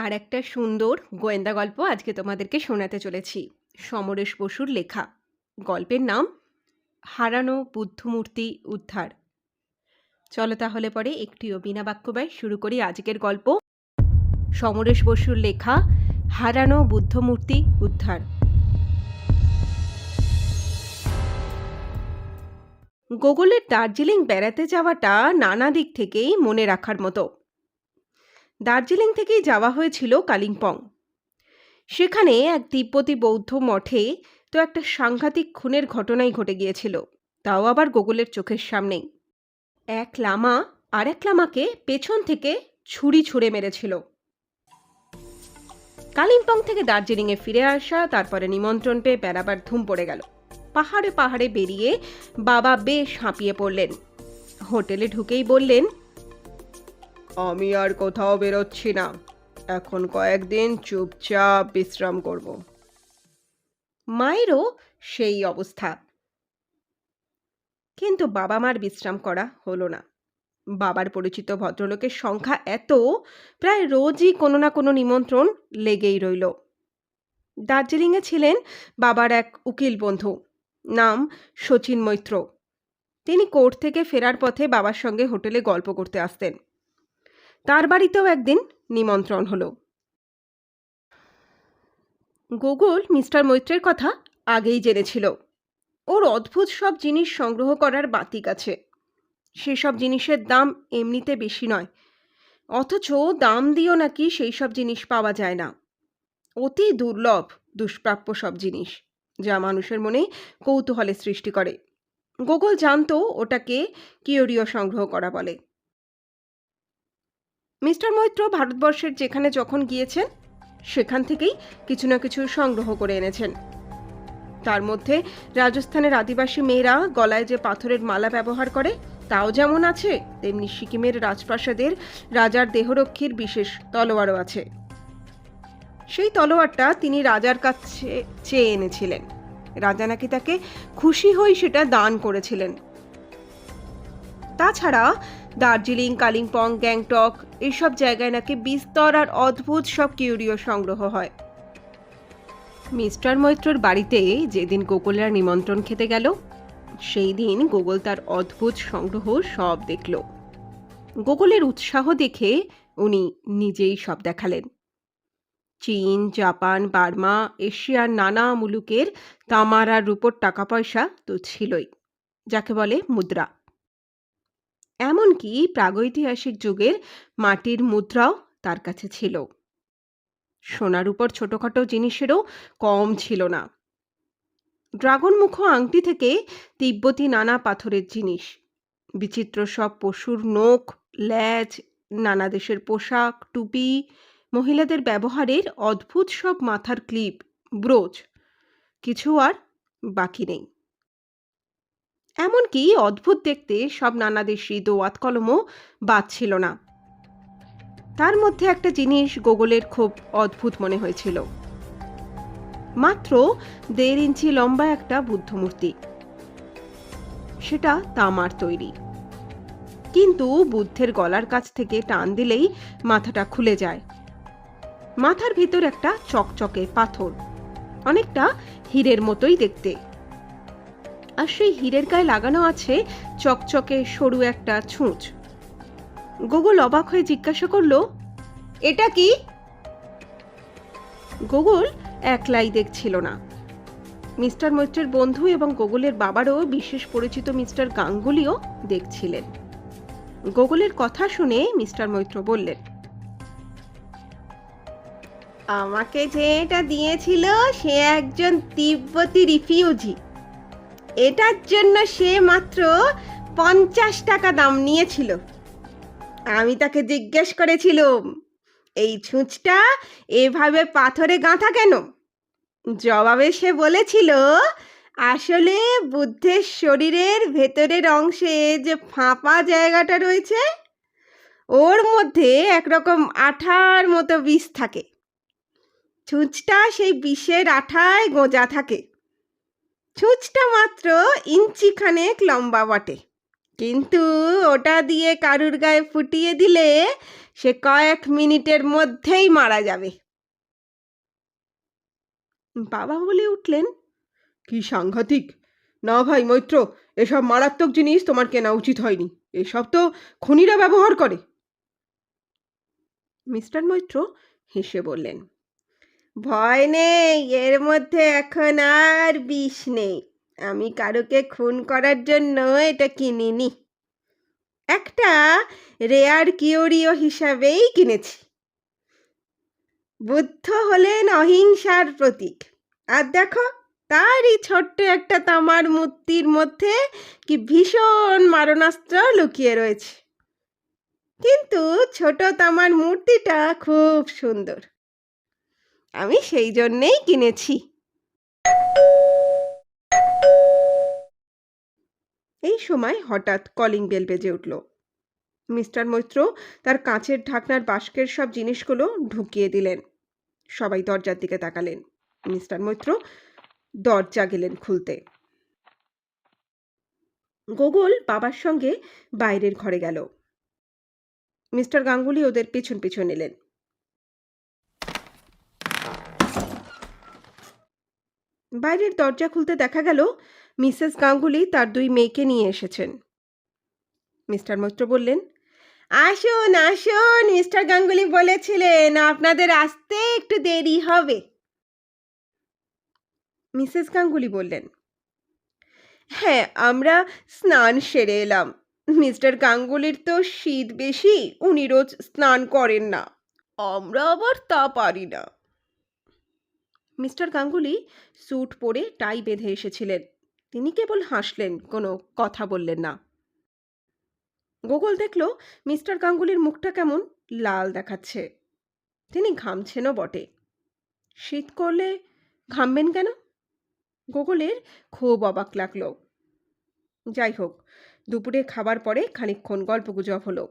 আর একটা সুন্দর গোয়েন্দা গল্প আজকে তোমাদেরকে শোনাতে চলেছি। সমরেশ বসুর লেখা। গল্পের নাম, হারানো বুদ্ধমূর্তি উদ্ধার। চলো তাহলে পরে একটিও বিনা বাক্য ব্যয় শুরু করি আজকের গল্প। সমরেশ বসুর লেখা, হারানো বুদ্ধমূর্তি উদ্ধার। গোগলের দার্জিলিং বেড়াতে যাওয়াটা নানা দিক থেকেই মনে রাখার মতো। দার্জিলিং থেকেই যাওয়া হয়েছিল কালিম্পং। সেখানে এক তিব্বতী বৌদ্ধ মঠে তো একটা সাংঘাতিক খুনের ঘটনাই ঘটে গিয়েছিল, তাও আবার গোগলের চোখের সামনেই। এক লামা আর এক লামাকে পেছন থেকে ছুরি ছুঁড়ে মেরেছিল। কালিম্পং থেকে দার্জিলিংয়ে ফিরে আসা, তারপরে নিমন্ত্রণ পেয়ে বেড়াবার ধুম পড়ে গেল। পাহাড়ে পাহাড়ে বেরিয়ে বাবা বেশ হাঁপিয়ে পড়লেন। হোটেলে ঢুকেই বললেন আমি আর কোথাও বেরোচ্ছি না। এখন কয়েকদিন চুপচাপ বিশ্রাম করব। মায়েরও সেই অবস্থা। কিন্তু বাবা মার বিশ্রাম করা হলো না। বাবার পরিচিত ভদ্রলোকের সংখ্যা এত, প্রায় রোজই কোনো না কোনো নিমন্ত্রণ লেগেই রইল। দার্জিলিংয়ে ছিলেন বাবার এক উকিল বন্ধু, নাম শচীন মৈত্র। তিনি কোর্ট থেকে ফেরার পথে বাবার সঙ্গে হোটেলে গল্প করতে আসতেন। তার বাড়িতেও একদিন নিমন্ত্রণ হলো। গুগল মিস্টার মৈত্রের কথা আগেই জেনেছিল। ওর অদ্ভুত সব জিনিস সংগ্রহ করার বাতিক আছে। সেসব জিনিসের দাম এমনিতে বেশি নয়। অথচ দাম দিয়েও নাকি সেই সব জিনিস পাওয়া যায় না। অতি দুর্লভ, দুষ্প্রাপ্য সব জিনিস, যা মানুষের মনে কৌতূহলের সৃষ্টি করে। গোগল জানতো ওটাকে কিওরিও সংগ্রহ করা বলে। মিস্টার মৈত্র ভারতবর্ষের যেখানে যখন গিয়েছেন, সেখান থেকেই কিছু না কিছু সংগ্রহ করে এনেছেন। তার মধ্যে রাজস্থানের আদিবাসী মেয়েরা গলায় যে পাথরের মালা ব্যবহার করে, তাও যেমন আছে, তেমনি সিকিমের রাজপ্রাসাদের রাজার দেহরক্ষীর বিশেষ তলোয়ারও আছে। সেই তলোয়ারটা তিনি রাজার কাছে চেয়ে এনেছিলেন। রাজা নাকি তাকে খুশি হয়ে সেটা দান করেছিলেন। তাছাড়া দার্জিলিং, কালিম্পং, গ্যাংটক, এসব জায়গায় নাকি বিস্তর আর অদ্ভুত সব কিউরিও সংগ্রহ হয়। মিস্টার মৈত্রর বাড়িতে যেদিন গোকুলরা নিমন্ত্রণ খেতে গেল, সেই দিন গোগল তার অদ্ভুত সংগ্রহ সব দেখল। গোগলের উৎসাহ দেখে উনি নিজেই সব দেখালেন। চীন, জাপান, বার্মা, এশিয়ার নানা মুলুকের তামার আর রূপোর টাকা পয়সা তো ছিলই, যাকে বলে মুদ্রা। এমনকি প্রাগৈতিহাসিক যুগের মাটির মুদ্রাও তার কাছে ছিল। সোনার উপর ছোটোখাটো জিনিসেরও কম ছিল না। ড্রাগন মুখ আংটি থেকে তিব্বতী নানা পাথরের জিনিস, বিচিত্র সব পশুর নখ, ল্যাজ, নানা দেশের পোশাক, টুপি, মহিলাদের ব্যবহারের অদ্ভুত সব মাথার ক্লিপ, ব্রোচ, কিছু আর বাকি নেই। এমনকি অদ্ভুত দেখতে সব নানাদেশি দোয়াত কলমও বাদ ছিল না। তার মধ্যে একটা জিনিস গোগলের খুব অদ্ভুত মনে হয়েছিল। মাত্র দেড় ইঞ্চি লম্বা একটা বুদ্ধমূর্তি। সেটা তামার তৈরি। কিন্তু বুদ্ধের গলার কাছ থেকে টান দিলেই মাথাটা খুলে যায়। মাথার ভিতর একটা চকচকে পাথর, অনেকটা হীরের মতোই দেখতে। আর সেই হীরের গায়ে লাগানো আছে চকচকে সরু একটা ছুঁচ। গোগল অবাক হয়ে জিজ্ঞাসা করল, এটা কি? গোগল একলাই দেখছিল না। মিস্টার মৈত্রের বন্ধু এবং গোগলের বাবারও বিশেষ পরিচিত মিস্টার গাঙ্গুলিও দেখছিলেন। গোগলের কথা শুনে মিস্টার মৈত্র বললেন, আমাকে যে এটা দিয়েছিল সে একজন তিব্বতী রিফিউজি। এটার জন্য সে মাত্র পঞ্চাশ টাকা দাম নিয়েছিল। আমি তাকে জিজ্ঞেস করেছিলাম, এই ছুঁচটা এভাবে পাথরে গাঁথা কেন? জবাবে সে বলেছিল, আসলে বুদ্ধের শরীরের ভেতরের অংশে যে ফাঁপা জায়গাটা রয়েছে, ওর মধ্যে একরকম আঠার মতো বিষ থাকে। ছুঁচটা সেই বিষের আঠায় গোঁজা থাকে। ছুঁচটা মাত্র ইঞ্চিখানেক লম্বা বটে। কিন্তু ওটা দিয়ে কারুর গায়ে ফুটিয়ে দিলে সে কয়েক মিনিটের মধ্যেই মারা যাবে। বাবা বলে উঠলেন কি সাংঘাতিক! না ভাই মৈত্র এসব মারাত্মক জিনিস তোমার কেনা উচিত হয়নি। এসব তো খনিরা ব্যবহার করে। মিস্টার মৈত্র হেসে বললেন ভয় নেই, এর মধ্যে এখন আর বিষ নেই। আমি কারোকে খুন করার জন্য এটা কিনিনি। একটা রেয়ার কিওরিও হিসাবেই কিনেছি। বুদ্ধ হলেন অহিংসার প্রতীক। আর দেখো, তারই ছোট্ট একটা তামার মূর্তির মধ্যে কি ভীষণ মারণাস্ত্র লুকিয়ে রয়েছে। কিন্তু ছোট তামার মূর্তিটা খুব সুন্দর। আমি সেই জন্যেই কিনেছি। এই সময় হঠাৎ কলিং বেল বেজে উঠল। মিস্টার মৈত্র তার কাঁচের ঢাকনার বাস্কের সব জিনিসগুলো ঢুকিয়ে দিলেন। সবাই দরজার দিকে তাকালেন। মিস্টার মৈত্র দরজা গেলেন খুলতে। গোগল বাবার সঙ্গে বাইরের ঘরে গেল। মিস্টার গাঙ্গুলি ওদের পিছন পিছন এলেন। বাইরের দরজা খুলতে দেখা গেল মিসেস গাঙ্গুলি তার দুই মেয়েকে নিয়ে এসেছেন। মিস্টার মৈত্র বললেন, আসুন আসুন, মিস্টার গাঙ্গুলি বলেছিলেন আপনাদের আসতে একটু দেরি হবে। মিসেস গাঙ্গুলি বললেন হ্যাঁ আমরা স্নান সেরে এলাম। মিস্টার গাঙ্গুলির তো শীত বেশি, উনি রোজ স্নান করেন না। আমরা আবার তা পারি না। মিস্টার গাঙ্গুলি স্যুট পরে টাই বেঁধে এসেছিলেন। তিনি কেবল হাসলেন, কোনো কথা বললেন না। গোগল দেখল মিস্টার গাঙ্গুলির মুখটা কেমন লাল দেখাচ্ছে। তিনি ঘামছেনও বটে। শীত করলে ঘামবেন কেন? গোগলের খুব অবাক লাগল। যাই হোক, দুপুরে খাবার পরে খানিকক্ষণ গল্পগুজব হলো।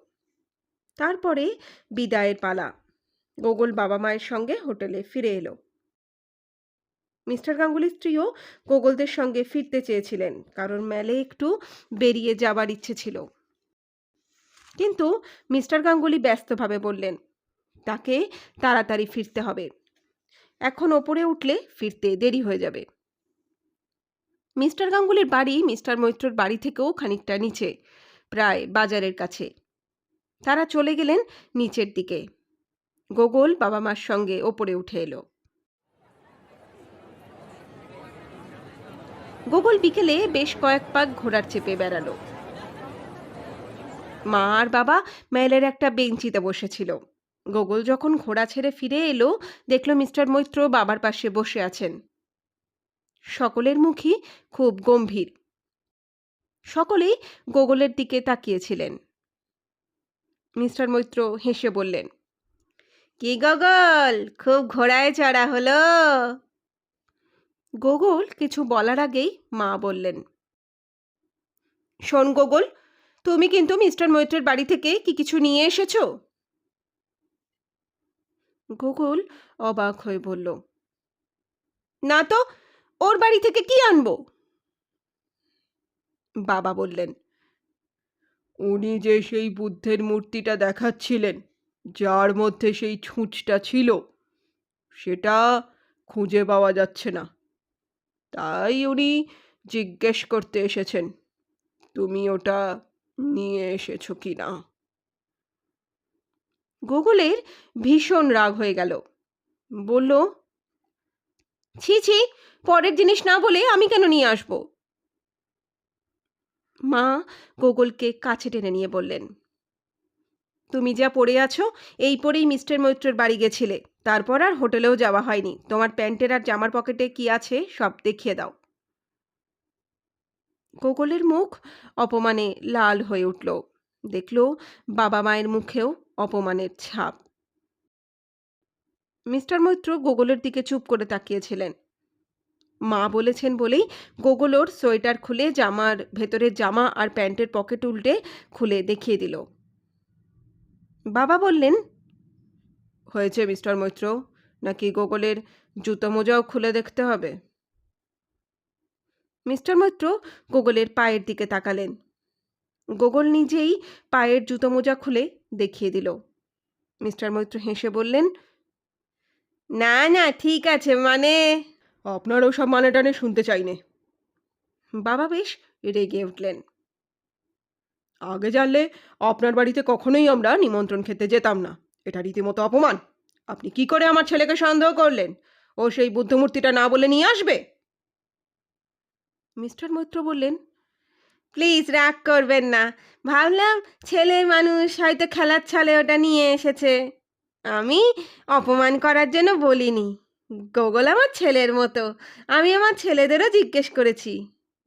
তারপরে বিদায়ের পালা। গোগল বাবা মায়ের সঙ্গে হোটেলে ফিরে এলো। মিস্টার গাঙ্গুলির স্ত্রীও গোগলদের সঙ্গে ফিরতে চেয়েছিলেন, কারণ মেলে একটু বেরিয়ে যাবার ইচ্ছে ছিল। কিন্তু মিস্টার গাঙ্গুলি ব্যস্তভাবে বললেন, তাকে তাড়াতাড়ি ফিরতে হবে। এখন ওপরে উঠলে ফিরতে দেরি হয়ে যাবে। মিস্টার গাঙ্গুলির বাড়ি মিস্টার মৈত্রর বাড়ি থেকেও খানিকটা নিচে, প্রায় বাজারের কাছে। তারা চলে গেলেন নিচের দিকে। গোগল বাবা মার সঙ্গে ওপরে উঠে এলো। গোগল বিকেলে বেশ কয়েক পাক ঘোড়ার চেপে বেড়ালো। মা আর বাবা মেলের একটা বেঞ্চিতে বসেছিল। গোগল যখন ঘোড়া ছেড়ে ফিরে এলো, দেখল মিস্টার মৈত্র বাবার পাশে বসে আছেন। সকলের মুখই খুব গম্ভীর। সকলেই গোগলের দিকে তাকিয়েছিলেন। মিস্টার মৈত্র হেসে বললেন, কি গগল? খুব ঘোড়ায় চড়া হলো? গোগল কিছু বলার আগেই মা বললেন, শোন গোগল, তুমি কিন্তু মিস্টার মৈত্রের বাড়ি থেকে কি কিছু নিয়ে এসেছ? গোগল অবাক হয়ে বলল, না তো, ওর বাড়ি থেকে কি আনব? বাবা বললেন, উনি যে সেই বুদ্ধের মূর্তিটা দেখাচ্ছিলেন, যার মধ্যে সেই ছুঁচটা ছিল, সেটা খুঁজে পাওয়া যাচ্ছে না। তাই উনি জিজ্ঞেস করতে এসেছেন, তুমি ওটা নিয়ে এসেছ কি না? গুগলের ভীষণ রাগ হয়ে গেল, বলল, ছি ছি, পরের জিনিস না বলে আমি কেন নিয়ে আসব? মা গোগলকে কাছে টেনে নিয়ে বললেন, তুমি যা পড়ে আছো, এই পরেই মিস্টার মৈত্রের বাড়ি গেছিলে তারপর আর হোটেলেও যাওয়া হয়নি। তোমার প্যান্টের আর জামার পকেটে কি আছে সব দেখিয়ে দাও। গোগলের মুখ অপমানে লাল হয়ে উঠল। দেখল বাবা মায়ের মুখেও অপমানের ছাপ। মিস্টার মৈত্র গোগলের দিকে চুপ করে তাকিয়েছিলেন। মা বলেছেন বলেই গোগল ওর সোয়েটার খুলে জামার ভেতরের জামা আর প্যান্টের পকেট উল্টে খুলে দেখিয়ে দিল। বাবা বললেন হয়েছে, মিস্টার মৈত্র? নাকি গোগলের জুতো মোজাও খুলে দেখতে হবে? মিস্টার মৈত্র গোগলের পায়ের দিকে তাকালেন। গোগল নিজেই পায়ের জুতো মোজা খুলে দেখিয়ে দিল। মিস্টার মৈত্র হেসে বললেন, না না, ঠিক আছে মানে আপনার ওসব মানে টানে শুনতে চাইনে। বাবা বেশ রেগে উঠলেন। আগে জানলে আপনার বাড়িতে কখনোই আমরা নিমন্ত্রণ খেতে যেতাম না। এটা রীতিমতো অপমান। আপনি কি করে আমার ছেলেকে সন্দেহ করলেন? ও সেই বুদ্ধমূর্তিটা না বলে নিয়ে আসবে? মিস্টার মৈত্র বললেন, প্লিজ রাগ করবেন না। ভাবলাম ছেলে মানুষ হয়তো খেলার ছলে ওটা নিয়ে এসেছে। আমি অপমান করার জন্য বলিনি। গোগল আমার ছেলের মতো। আমি আমার ছেলেদেরও জিজ্ঞেস করেছি।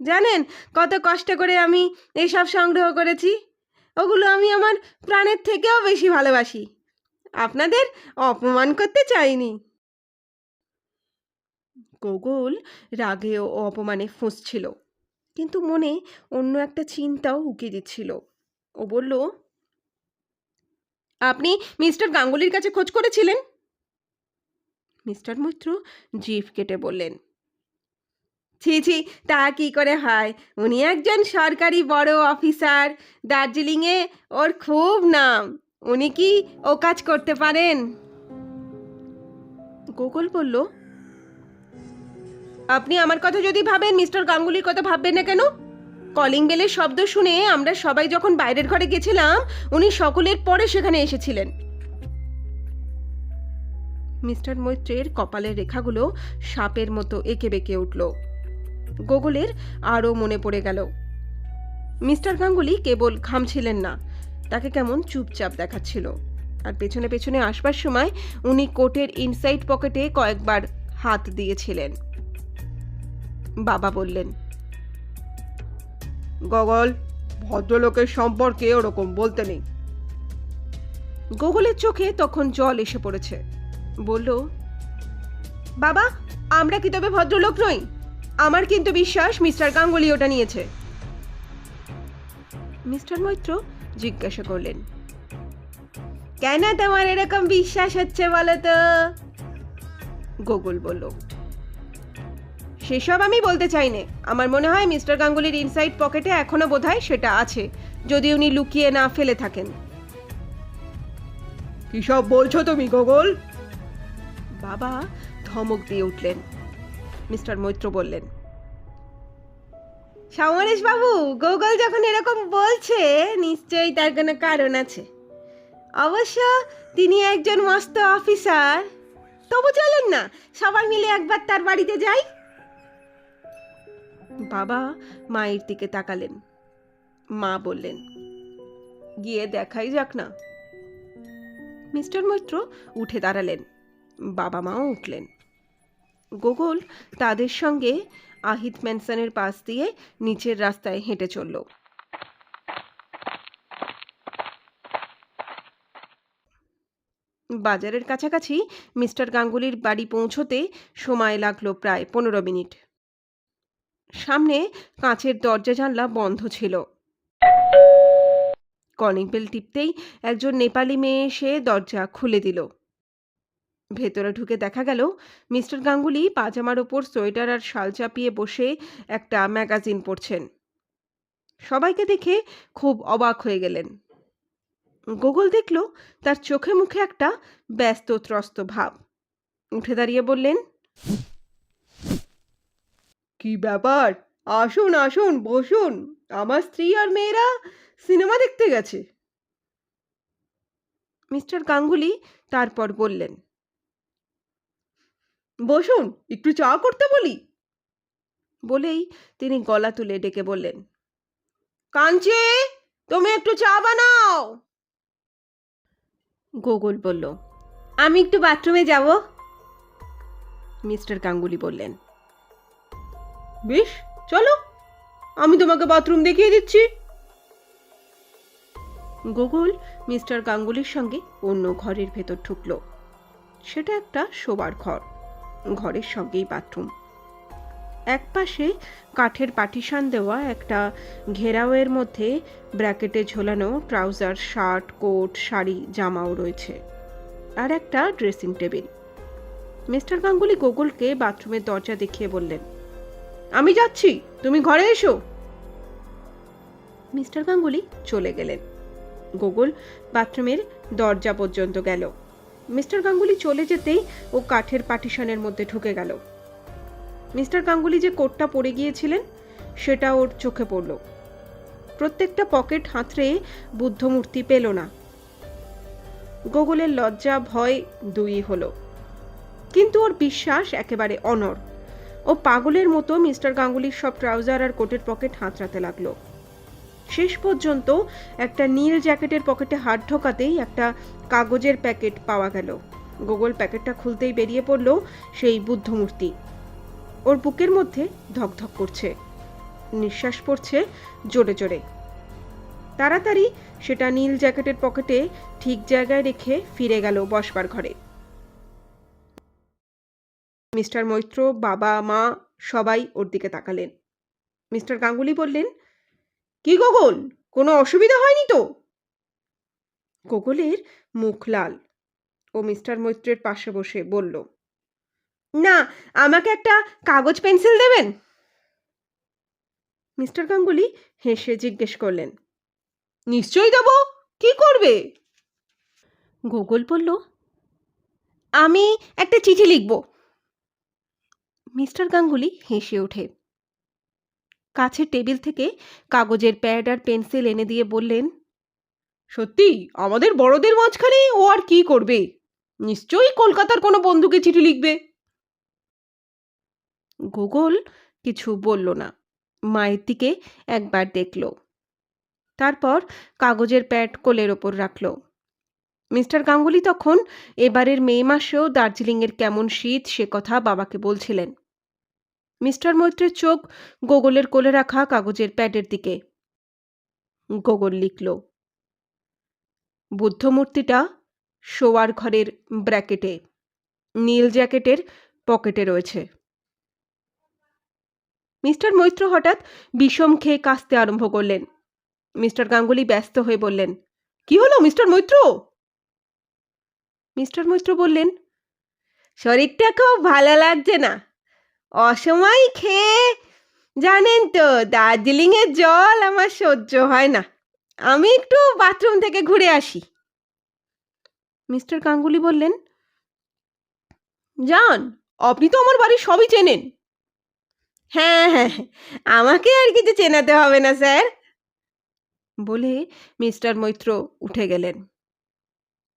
জানেন কত কষ্ট করে আমি এসব সংগ্রহ করেছি? ওগুলো আমি আমার প্রাণের থেকেও বেশি ভালোবাসি। আপনাদের অপমান করতে চাইনি। গোগল রাগে ও অপমানে ফুঁসছিল, কিন্তু মনে অন্য একটা চিন্তাও উকি দিচ্ছিল। ও বলল, আপনি মিস্টার গাঙ্গুলির কাছে খোঁজ করেছিলেন? মিস্টার মৈত্র জিভ কেটে বললেন, ছি ছি, তা কি করে হয়? উনি একজন সরকারি বড় অফিসার, দার্জিলিংয়ে ওর খুব নাম। উনি কি ও কাজ করতে পারেন? গোকুল বলল আপনি আমার কথা যদি ভাবেন মিস্টার গাঙ্গুলির কথা ভাববেন না কেন? কলিং বেলের শব্দ শুনে আমরা সবাই যখন বাইরের ঘরে গেছিলাম উনি সকলের পরে সেখানে এসেছিলেন। মিস্টার মৈত্রের কপালের রেখাগুলো সাপের মতো এঁকে বেঁকে উঠল। গোগলের আরও মনে পড়ে গেল। মিস্টার গাঙ্গুলি কেবল ঘামছিলেন না। তাকে কেমন চুপচাপ দেখাচ্ছিল। আর পেছনে পেছনে আসবার সময় উনি কোটের ইনসাইড পকেটে কয়েকবার হাত দিয়েছিলেন। বাবা বললেন, গগল, ভদ্রলোকের সম্পর্কে ওরকম বলতে নেই। গোগলের চোখে তখন জল এসে পড়েছে। বলল, বাবা, আমরা কি তবে ভদ্রলোক নই? আমার কিন্তু বিশ্বাস মিস্টার গাঙ্গুলি ওটা নিয়েছে। মিস্টার মৈত্র জিজ্ঞাসা করলেন। কেন তোমার এরকম বিশ্বাস হচ্ছে বলো তো গোগল বলল সেসব আমি বলতে চাই নে। আমার মনে হয় মিস্টার গাঙ্গুলির ইনসাইড পকেটে এখনও বোধহয় সেটা আছে যদি উনি লুকিয়ে না ফেলে থাকেন। কি সব বলছো তুমি গোগল? বাবা ধমক দিয়ে উঠলেন। মিস্টার মৈত্র বললেন সমরেশ বাবু, গোগল যখন এরকম বলছে, নিশ্চয়ই তার কোনো কারণ আছে। অবশ্য তিনি একজন মস্ত অফিসার। তবু চলেন না, সবাই মিলে একবার তার বাড়িতে যাই। বাবা মায়ের দিকে তাকালেন। মা বললেন, গিয়ে দেখাই যাক না। মিস্টার মৈত্র উঠে দাঁড়ালেন। বাবা মাও উঠলেন। গোগল তাদের সঙ্গে আহিত ম্যানসনের পাশ দিয়ে নিচের রাস্তায় হেঁটে চলল। বাজারের কাছাকাছি মিস্টার গাঙ্গুলির বাড়ি পৌঁছতে সময় লাগল প্রায় পনেরো মিনিট। সামনে কাঁচের দরজা জানলা বন্ধ ছিল। কলিং বেল টিপতেই একজন নেপালি মেয়ে এসে দরজা খুলে দিল। ভেতরে ঢুকে দেখা গেল মিস্টার গাঙ্গুলি পাজামার ওপর সোয়েটার আর শাল চাপিয়ে বসে একটা ম্যাগাজিন পড়ছেন। সবাইকে দেখে খুব অবাক হয়ে গেলেন। গোগল দেখল তার চোখে মুখে একটা ব্যস্ত ত্রস্ত ভাব। উঠে দাঁড়িয়ে বললেন, কি ব্যাপার? আসুন আসুন, বসুন। আমার স্ত্রী আর মেয়েরা সিনেমা দেখতে গেছে। মিস্টার গাঙ্গুলি তারপর বললেন বসুন, একটু চা করতে বলি। বলেই তিনি গলা তুলে ডেকে বললেন, কাঞ্চি, তুমি একটু চা বানাও। গোগল বলল, আমি একটু বাথরুমে যাব। মিস্টার গাঙ্গুলি বললেন, বেশ, চলো, আমি তোমাকে বাথরুম দেখিয়ে দিচ্ছি। গোগল মিস্টার গাঙ্গুলির সঙ্গে অন্য ঘরের ভেতর ঢুকলো। সেটা একটা শোবার ঘর। ঘরের সঙ্গেই বাথরুম। এক পাশে কাঠের পাটিশান দেওয়া, একটা ঘেরাওয়ের মধ্যে ব্র্যাকেটে ঝোলানো ট্রাউজার, শার্ট, কোট, শাড়ি, জামাও রয়েছে আর একটা ড্রেসিং টেবিল। মিস্টার গাঙ্গুলি গোগলকে বাথরুমের দরজা দেখিয়ে বললেন, আমি যাচ্ছি, তুমি ঘরে এসো। মিস্টার গাঙ্গুলি চলে গেলেন। গোগল বাথরুমের দরজা পর্যন্ত গেল। মিস্টার গাঙ্গুলি চলে যেতেই ও কাঠের পার্টিশনের মধ্যে ঢুকে গেল। মিস্টার গাঙ্গুলি যে কোটটা পরে গিয়েছিলেন, সেটা ওর চোখে পড়ল। প্রত্যেকটা পকেট হাতড়ে বুদ্ধমূর্তি পেল না। গোগলের লজ্জা, ভয় দুই হলো। কিন্তু ওর বিশ্বাস একেবারে অনর ও পাগলের মতো মিস্টার গাঙ্গুলির সব ট্রাউজার আর কোটের পকেট হাতড়াতে লাগল। শেষ পর্যন্ত একটা নীল জ্যাকেটের পকেটে হাত ঢোকাতেই একটা কাগজের প্যাকেট পাওয়া গেল। গোগল প্যাকেটটা খুলতেই বেরিয়ে পড়ল সেই বুদ্ধমূর্তি। ওর বুকের মধ্যে ধকধক করছে। নিঃশ্বাস পড়ছে জোরে জোরে। তাড়াতাড়ি সেটা নীল জ্যাকেটের পকেটে ঠিক জায়গায় রেখে ফিরে গেল বসবার ঘরে। মিস্টার মৈত্র, বাবা, মা সবাই ওর দিকে তাকালেন। মিস্টার গাঙ্গুলি বললেন কি গোগল কোনো অসুবিধা হয়নি তো? গোগলের মুখ লাল ও মিস্টার মৈত্রের পাশে বসে বলল না আমাকে একটা কাগজ পেন্সিল দেবেন? মিস্টার গাঙ্গুলি হেসে জিজ্ঞেস করলেন নিশ্চয়ই দেব কি করবে? গোগল বলল আমি একটা চিঠি লিখব। মিস্টার গাঙ্গুলি হেসে ওঠে। কাছের টেবিল থেকে কাগজের প্যাড আর পেন্সিল এনে দিয়ে বললেন, সত্যি? আমাদের বড়দের মাঝখানে ও আর কি করবে? নিশ্চয়ই কলকাতার কোনো বন্ধুকে চিঠি লিখবে? গুগল কিছু বলল না। মায়ের দিকে একবার দেখল। তারপর কাগজের প্যাড কোলের ওপর রাখল। মিস্টার গাঙ্গুলি তখন এবারের মে মাসেও দার্জিলিংয়ের কেমন শীত সে কথা বাবাকে বলছিলেন। মিস্টার মৈত্রের চোখ গোগলের কোলে রাখা কাগজের প্যাডের দিকে। গোগল লিখল, বুদ্ধমূর্তিটা শোয়ার ঘরের ব্র্যাকেটে, নীল জ্যাকেটের পকেটে রয়েছে। মিস্টার মৈত্র হঠাৎ বিষম খেয়ে কাঁচতে আরম্ভ করলেন। মিস্টার গাঙ্গুলি ব্যস্ত হয়ে বললেন, কি হলো মিস্টার মৈত্র? মিস্টার মৈত্র বললেন, শরীরটা খুব ভালো লাগছে না। অসময় খেয়ে জানেন তো দার্জিলিংয়ের জল আমার সহ্য হয় না। আমি একটু বাথরুম থেকে ঘুরে আসি। মিস্টার গাঙ্গুলি বললেন যান আপনি তো আমার বাড়ির সবই চেনেন। হ্যাঁ হ্যাঁ হ্যাঁ, আমাকে আর কিছু চেনাতে হবে না স্যার বলে মিস্টার মৈত্র উঠে গেলেন।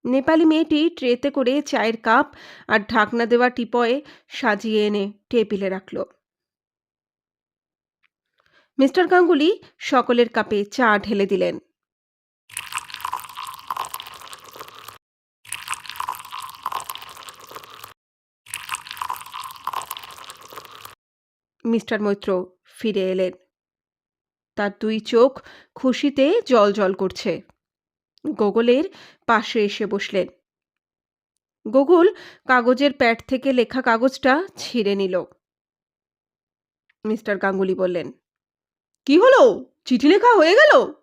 নেপালি মেয়েটি ট্রেতে করে চায়ের কাপ আর ঢাকনা দেওয়া টিপয়ে সাজিয়ে এনে টেবিলে রাখল। মিস্টার গাঙ্গুলি সকলের কাপে চা ঢেলে দিলেন। মিস্টার মৈত্র ফিরে এলেন। তার দুই চোখ খুশিতে জল জল করছে। গোগলের পাশে এসে বসলেন। গোগল কাগজের প্যাড থেকে লেখা কাগজটা ছিঁড়ে নিল। মিস্টার গাঙ্গুলি বললেন, কি হলো? চিঠি লেখা হয়ে গেল?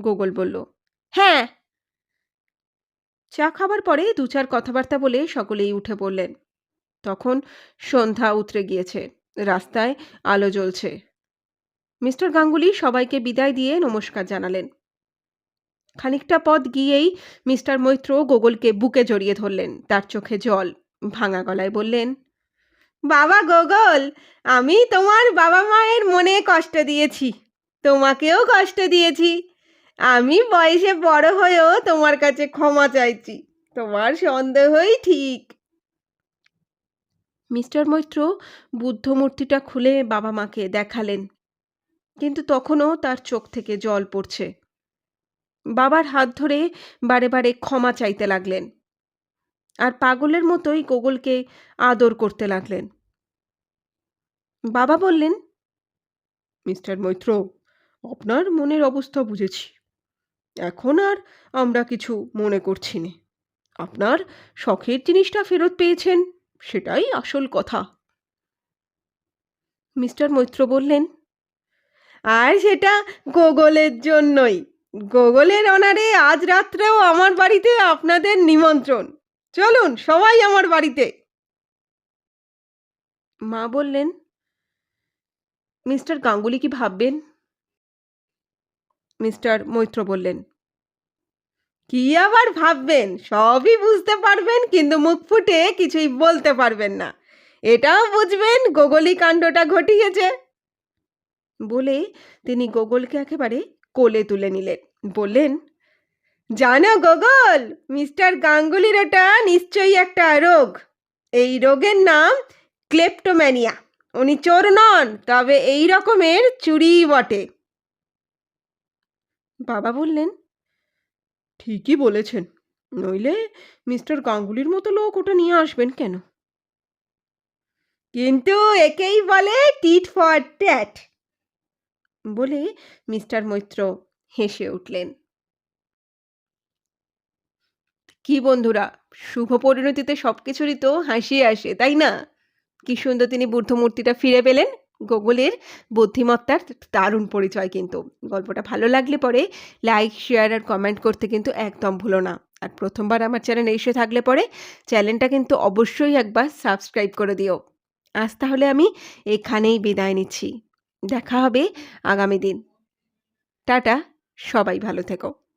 গোগল বলল হ্যাঁ। চা খাবার পরে দু চার কথাবার্তা বলে সকলেই উঠে পড়লেন। তখন সন্ধ্যা উতরে গিয়েছে, রাস্তায় আলো জ্বলছে। মিস্টার গাঙ্গুলি সবাইকে বিদায় দিয়ে নমস্কার জানালেন। খানিকটা পথ গিয়েই মিস্টার মৈত্র গোগলকে বুকে জড়িয়ে ধরলেন, তার চোখে জল। ভাঙা গলায় বললেন, বাবা গোগল, আমি তোমার বাবা মায়ের মনে কষ্ট দিয়েছি, তোমাকেও কষ্ট দিয়েছি। আমি বয়সে বড় হয়েও তোমার কাছে ক্ষমা চাইছি, তোমার সন্দেহই ঠিক। মিস্টার মৈত্র বুদ্ধমূর্তিটা খুলে বাবা মাকে দেখালেন, কিন্তু তখনও তার চোখ থেকে জল পড়ছে। বাবার হাত ধরে বারে বারে ক্ষমা চাইতে লাগলেন আর পাগলের মতোই গোগলকে আদর করতে লাগলেন। বাবা বললেন, মিস্টার মৈত্র, আপনার মনের অবস্থা বুঝেছি। এখন আর আমরা কিছু মনে করছি না। আপনার শখের জিনিসটা ফেরত পেয়েছেন, সেটাই আসল কথা। মিস্টার মৈত্র বললেন, আর সেটা গোগলের জন্যই। গোগলের অনারে আজ রাত্রেও আমার বাড়িতে আপনাদের নিমন্ত্রণ। চলুন, সবাই আমার বাড়িতে। মা বললেন, মিস্টার গাঙ্গুলি কি ভাববেন? মিস্টার মৈত্র বললেন, কি আবার ভাববেন? সবই বুঝতে পারবেন, কিন্তু মুখ ফুটে কিছুই বলতে পারবেন না। এটাও বুঝবেন, গোগলি কাণ্ডটা ঘটিয়েছে। বলে তিনি গোগলকে একেবারে কোলে তুলে নিলেন। বললেন, জানো গগল, মিস্টার গাঙ্গুলির ওটা নিশ্চয়ই একটা রোগ। এই রোগের নাম ক্লেপ্টোম্যানিয়া। উনি চোর নন, তবে এই রকমের চুরি বটে। বাবা বললেন, ঠিকই বলেছেন। নইলে মিস্টার গাঙ্গুলির মতো লোক ওটা নিয়ে আসবেন কেন? কিন্তু একেই বলে টিট ফর ট্যাট। বলে মিস্টার মৈত্র হেসে উঠলেন। কি বন্ধুরা, শুভ পরিণতিতে সব কিছুরই তো হাসি আসে, তাই না? কি সুন্দর তিনি বুদ্ধ মূর্তিটা ফিরে পেলেন। গোগলের বুদ্ধিমত্তার দারুণ পরিচয় কিন্তু। গল্পটা ভালো লাগলে পরে লাইক, শেয়ার আর কমেন্ট করতে কিন্তু একদম ভুলো না। আর প্রথমবার আমার চ্যানেলে এসে থাকলে পরে চ্যানেলটা কিন্তু অবশ্যই একবার সাবস্ক্রাইব করে দিও। আজ তাহলে আমি এখানেই বিদায় নিচ্ছি। দেখা হবে আগামী দিন। টাটা সবাই ভালো থেকো।